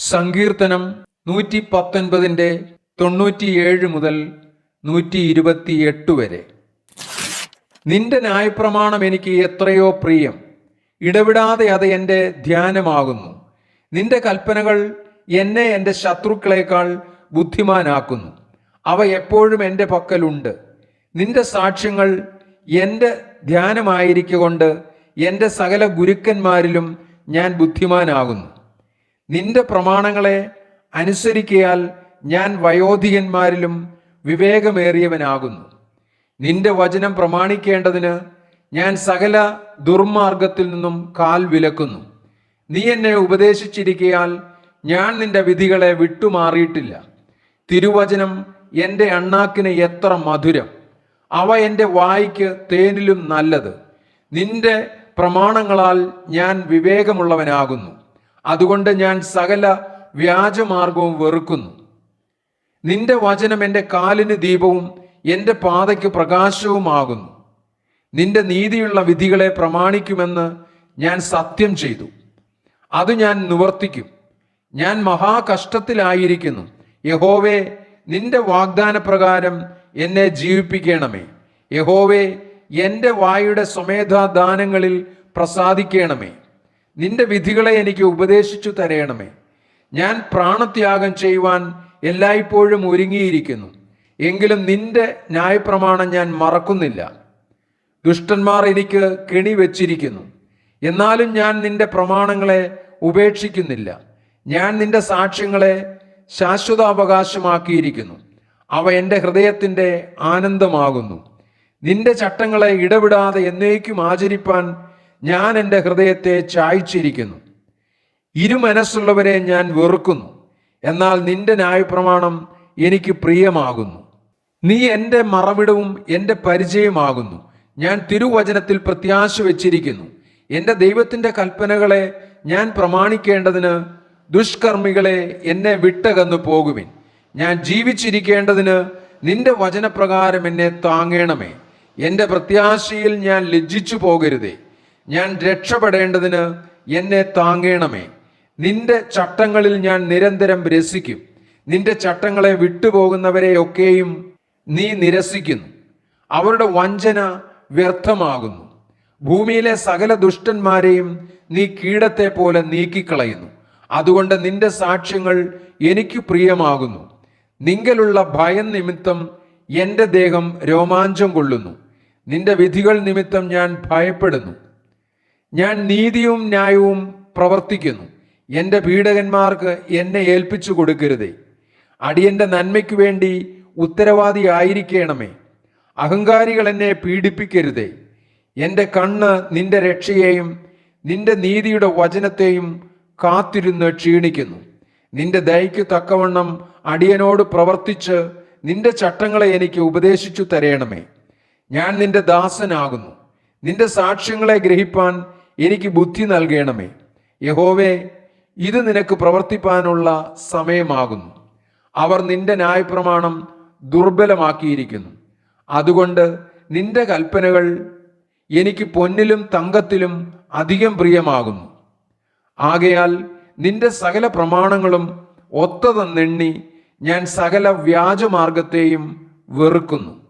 സങ്കീർത്തനം നൂറ്റി പത്തൊൻപതിന്റെ തൊണ്ണൂറ്റിയേഴ് മുതൽ നൂറ്റി ഇരുപത്തിയെട്ട് വരെ. നിന്റെ ന്യായപ്രമാണം എനിക്ക് എത്രയോ പ്രിയം. ഇടവിടാതെ അത് എന്റെ ധ്യാനമാകുന്നു. നിന്റെ കൽപ്പനകൾ എന്നെ എന്റെ ശത്രുക്കളെക്കാൾ ബുദ്ധിമാനാക്കുന്നു. അവ എപ്പോഴും എന്റെ പക്കലുണ്ട്. നിന്റെ സാക്ഷ്യങ്ങൾ എന്റെ ധ്യാനമായിരിക്കൊണ്ട് എന്റെ സകല ഗുരുക്കന്മാരിലും ഞാൻ ബുദ്ധിമാനാകുന്നു. നിന്റെ പ്രമാണങ്ങളെ അനുസരിക്കയാൽ ഞാൻ വയോധികന്മാരിലും വിവേകമേറിയവനാകുന്നു. നിന്റെ വചനം പ്രമാണിക്കേണ്ടതിന് ഞാൻ സകല ദുർമാർഗത്തിൽ നിന്നും കാൽ വിലക്കുന്നു. നീ എന്നെ ഉപദേശിച്ചിരിക്കയാൽ ഞാൻ നിന്റെ വിധികളെ വിട്ടുമാറിയിട്ടില്ല. തിരുവചനം എന്റെ അണ്ണാക്കിന് എത്ര മധുരം. അവ എന്റെ വായിക്ക് തേനിലും നല്ലത്. നിന്റെ പ്രമാണങ്ങളാൽ ഞാൻ വിവേകമുള്ളവനാകുന്നു. അതുകൊണ്ട് ഞാൻ സകല വ്യാജമാർഗവും വെറുക്കുന്നു. നിന്റെ വചനം എന്റെ കാലിന് ദീപവും എന്റെ പാതയ്ക്ക് പ്രകാശവുമാകുന്നു. നിന്റെ നീതിയുള്ള വിധികളെ പ്രമാണിക്കുമെന്ന് ഞാൻ സത്യം ചെയ്തു. അത് ഞാൻ നിവർത്തിക്കും. ഞാൻ മഹാകഷ്ടത്തിലായിരിക്കുന്നു. യഹോവേ നിന്റെ വാഗ്ദാനപ്രകാരം എന്നെ ജീവിപ്പിക്കണമേ. യഹോവേ എന്റെ വായുടെ സ്വമേധാദാനങ്ങളിൽ പ്രസാദിക്കണമേ. നിന്റെ വിധികളെ എനിക്ക് ഉപദേശിച്ചു തരയണമേ ഞാൻ പ്രാണത്യാഗം ചെയ്യുവാൻ എല്ലായ്പ്പോഴും ഒരുങ്ങിയിരിക്കുന്നു. എങ്കിലും നിന്റെ ന്യായപ്രമാണം ഞാൻ മറക്കുന്നില്ല. ദുഷ്ടന്മാർ എനിക്ക് കെണി വെച്ചിരിക്കുന്നു. എന്നാലും ഞാൻ നിന്റെ പ്രമാണങ്ങളെ ഉപേക്ഷിക്കുന്നില്ല. ഞാൻ നിന്റെ സാക്ഷ്യങ്ങളെ ശാശ്വതാവകാശമാക്കിയിരിക്കുന്നു. അവ എന്റെ ഹൃദയത്തിന്റെ ആനന്ദമാകുന്നു. നിന്റെ ചട്ടങ്ങളെ ഇടവിടാതെ എന്നേക്കും ആചരിപ്പാൻ ഞാൻ എന്റെ ഹൃദയത്തെ ചായ്ച്ചിരിക്കുന്നു. ഇരുമനസ്സുള്ളവരെ ഞാൻ വെറുക്കുന്നു. എന്നാൽ നിന്റെ ന്യായപ്രമാണം എനിക്ക് പ്രിയമാകുന്നു. നീ എന്റെ മറവിടവും എന്റെ പരിചയമാകുന്നു. ഞാൻ തിരുവചനത്തിൽ പ്രത്യാശ വച്ചിരിക്കുന്നു. എന്റെ ദൈവത്തിന്റെ കൽപ്പനകളെ ഞാൻ പ്രമാണിക്കേണ്ടതിന് ദുഷ്കർമ്മികളെ എന്നെ വിട്ടകന്നു പോകുവിൻ. ഞാൻ ജീവിച്ചിരിക്കേണ്ടതിന് നിന്റെ വചനപ്രകാരം എന്നെ താങ്ങേണമേ. എന്റെ പ്രത്യാശയിൽ ഞാൻ ലജ്ജിച്ചു പോകരുതേ. ഞാൻ രക്ഷപ്പെടേണ്ടതിന് എന്നെ താങ്ങേണമേ. നിന്റെ ചട്ടങ്ങളിൽ ഞാൻ നിരന്തരം രസിക്കും. നിന്റെ ചട്ടങ്ങളെ വിട്ടുപോകുന്നവരെയൊക്കെയും നീ നിരസിക്കുന്നു. അവരുടെ വഞ്ചന വ്യർത്ഥമാകുന്നു. ഭൂമിയിലെ സകല ദുഷ്ടന്മാരെയും നീ കീടത്തെ പോലെ നീക്കിക്കളയുന്നു. അതുകൊണ്ട് നിന്റെ സാക്ഷ്യങ്ങൾ എനിക്ക് പ്രിയമാകുന്നു. നിങ്കലുള്ള ഭയം നിമിത്തം എന്റെ ദേഹം രോമാഞ്ചം കൊള്ളുന്നു. നിന്റെ വിധികൾ നിമിത്തം ഞാൻ ഭയപ്പെടുന്നു. ഞാൻ നീതിയും ന്യായവും പ്രവർത്തിക്കുന്നു. എന്റെ പീഡകന്മാർക്ക് എന്നെ ഏൽപ്പിച്ചു കൊടുക്കരുതേ. അടിയന്റെ നന്മയ്ക്ക് വേണ്ടി ഉത്തരവാദി ഉത്തരവാദിയായിരിക്കണമേ അഹങ്കാരികൾ എന്നെ പീഡിപ്പിക്കരുതേ. എന്റെ കണ്ണ് നിന്റെ രക്ഷയെയും നിന്റെ നീതിയുടെ വചനത്തെയും കാത്തിരുന്ന് ക്ഷീണിക്കുന്നു. നിന്റെ ദയയ്ക്ക് തക്കവണ്ണം അടിയനോട് പ്രവർത്തിച്ച് നിന്റെ ചട്ടങ്ങളെ എനിക്ക് ഉപദേശിച്ചു തരയണമേ ഞാൻ നിന്റെ ദാസനാകുന്നു. നിന്റെ സാക്ഷ്യങ്ങളെ ഗ്രഹിപ്പാൻ എനിക്ക് ബുദ്ധി നൽകണമേ. യഹോവേ ഇത് നിനക്ക് പ്രവർത്തിപ്പാനുള്ള സമയമാകുന്നു. അവർ നിന്റെ ന്യായപ്രമാണം ദുർബലമാക്കിയിരിക്കുന്നു. അതുകൊണ്ട് നിന്റെ കൽപ്പനകൾ എനിക്ക് പൊന്നിലും തങ്കത്തിലും അധികം പ്രിയമാകുന്നു. ആകയാൽ നിന്റെ സകല പ്രമാണങ്ങളും ഒത്തതെന്നെണ്ണി ഞാൻ സകല വ്യാജമാർഗത്തെയും വെറുക്കുന്നു.